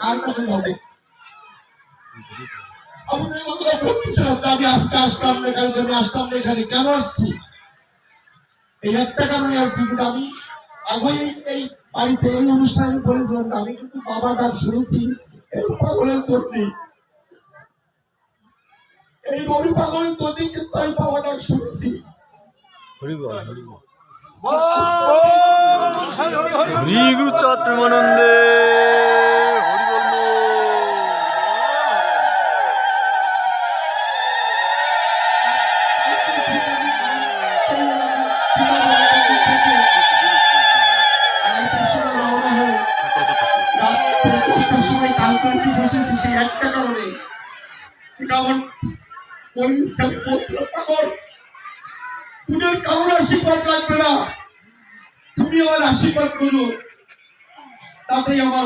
কার কাছে যাব? আমি যে বলতেছিলাম আমি আজকে আসলাম না কালকে আমি আসলাম না এখানে কেন আসছি? এই একটা কারণে আসছি কিন্তু আমি আগে এই বাড়িতে এই অনুষ্ঠানে বলেছিলাম আমি কিন্তু বাবা ডাক শুনেছি। এই পাগলের তন্নি এই রবি পাগলের তন্নি কিন্তু আমি বাবা ডাক শুনেছি। হরিগুরু চত্রমানন্দে। আশীর্বাদ লাগবে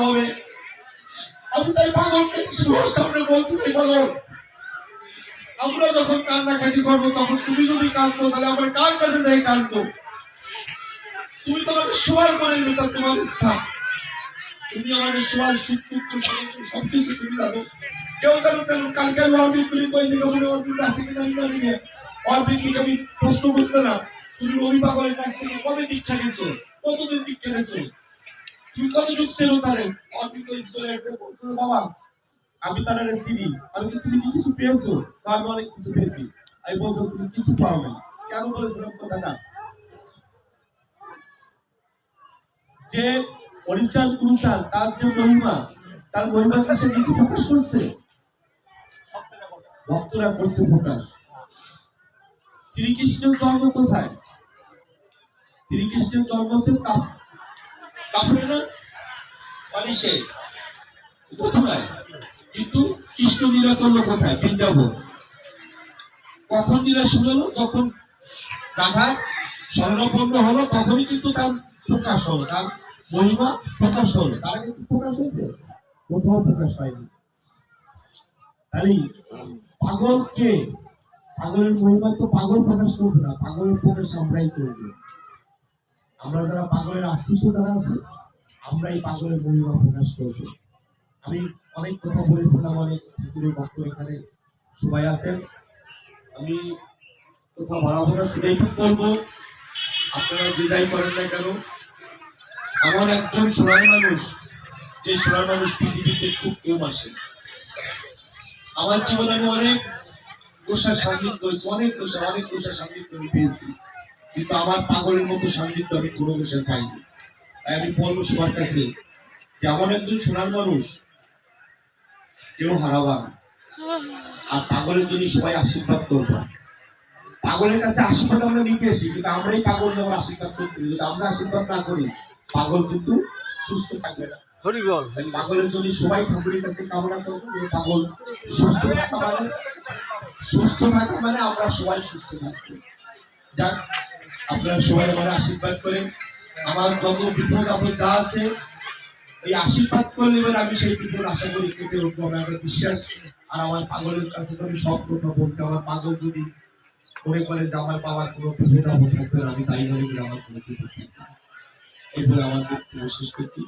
হবে। আমি তাই পাগলকে শুভর সামনে বলতে চাই আমরা যখন কান্নাকাটি করব, তখন তুমি যদি কাঁদতো তাহলে আমরা কার কাছে যাই কাঁদবো? তুমি তোমাকে শোয়ার করে নিতে তোমার স্থান। তুমি আমাদের সবার সুখ, দুঃখ সমস্ত সবকিছু তুমি জানো কেউ জানো কেন কালকে আমি তুমি কই দিকে বলে অর্বিট আছে কিনা আমি জানি না। দিকে আমি প্রশ্ন করছে না। তুমি পাগলের কাছ থেকে, কবে দীক্ষা গেছো কতদিন দীক্ষা গেছো তুমি কত যুগ ছিল তারে অর্বিট তো চলে বলছিল বাবা। আমি তারা চিনি। আমি কি তুমি কিছু পেয়েছ? আমি অনেক কিছু পেয়েছি। আমি বলছো, তুমি কিছু পাও না কেন বলেছিলাম কথাটা? যে পরিচাল কুরুচাল, তার যে মহিমা, তার মহিমার কাছে নিজে প্রকাশ করছে। ভক্তরা করছে প্রকাশ। শ্রীকৃষ্ণের জন্ম কোথায়? শ্রীকৃষ্ণের জন্ম হচ্ছে কাপ কাপড়ে না? মথুরায় কিন্তু কৃষ্ণ লীলা করল কোথায়? বৃন্দাবন। কখন লীলা শুরু হলো যখন রাধা স্বর্ণপন্ন হলো, তখনই কিন্তু তার প্রকাশ হলো। তার মহিমা প্রকাশ হলো। তারা কিন্তু প্রকাশ হয়েছে? কোথাও প্রকাশ হয়নি। তাই পাগল কে? পাগলের মহিমা তো পাগল প্রকাশ করবে না, পাগলের প্রকাশ আমরাই করব। আমরা যারা পাগলের আশ্রিত যারা আছে, আমরাই পাগলের মহিমা প্রকাশ করব। আমি অনেক কথা বলে ফেললাম, অনেক ভিতরে ভক্ত এখানে সবাই আছেন। আমি কোথাও বাড়াবাড়া শুনেই ঠিক করব। আপনারা যে যাই করেন না কেন এমন একজন সোনার মানুষ, যে সোনার মানুষ পৃথিবীতে খুব কম আসে আমার জীবনে আমি অনেক গোসার সান্নিধ্য হয়েছে অনেক গোসা অনেক গোসার সান্নিধ্য আমি পেয়েছি। কিন্তু আমার পাগলের মতো সান্নিধ্য আমি কোনো গোসার পাইনি। তাই আমি বলব সবার কাছে যে এমন একজন সোনার মানুষ, কেউ হারাবা না। আর পাগলের জন্য সবাই আশীর্বাদ করবা। পাগলের কাছে আশীর্বাদ আমরা নিতে আসি, কিন্তু আমরাই পাগল নেওয়ার আশীর্বাদ করতে যদি আমরা আশীর্বাদ না করি পাগল কিন্তু সুস্থ থাকবে না। হরিবল পাগলের জন্য সবাই ঠাকুরের কাছে কামনা করব যে পাগল সুস্থ থাকা মানে সুস্থ থাকা মানে আমরা সবাই সুস্থ থাকব। যাক আপনারা সবাই আমার আশীর্বাদ করেন। আমার যত বিপদ আপদ যা আছে এই আশীর্বাদ করলে এবার আমি সেই বিপদ আশা করি কেটে উঠবো। আমি আমার বিশ্বাস আর আমার পাগলের কাছে আমি সব কথা বলছি। আমার পাগল যদি মনে করে যে আমার বাবার কোনো বিপদ আপদ থাকবে আমি তাই মনে করি আমার কোনো বিপদ থাকবে। এই আমাদের আমার বক্তব্য শেষ করছি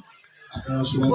আপনারা সবাই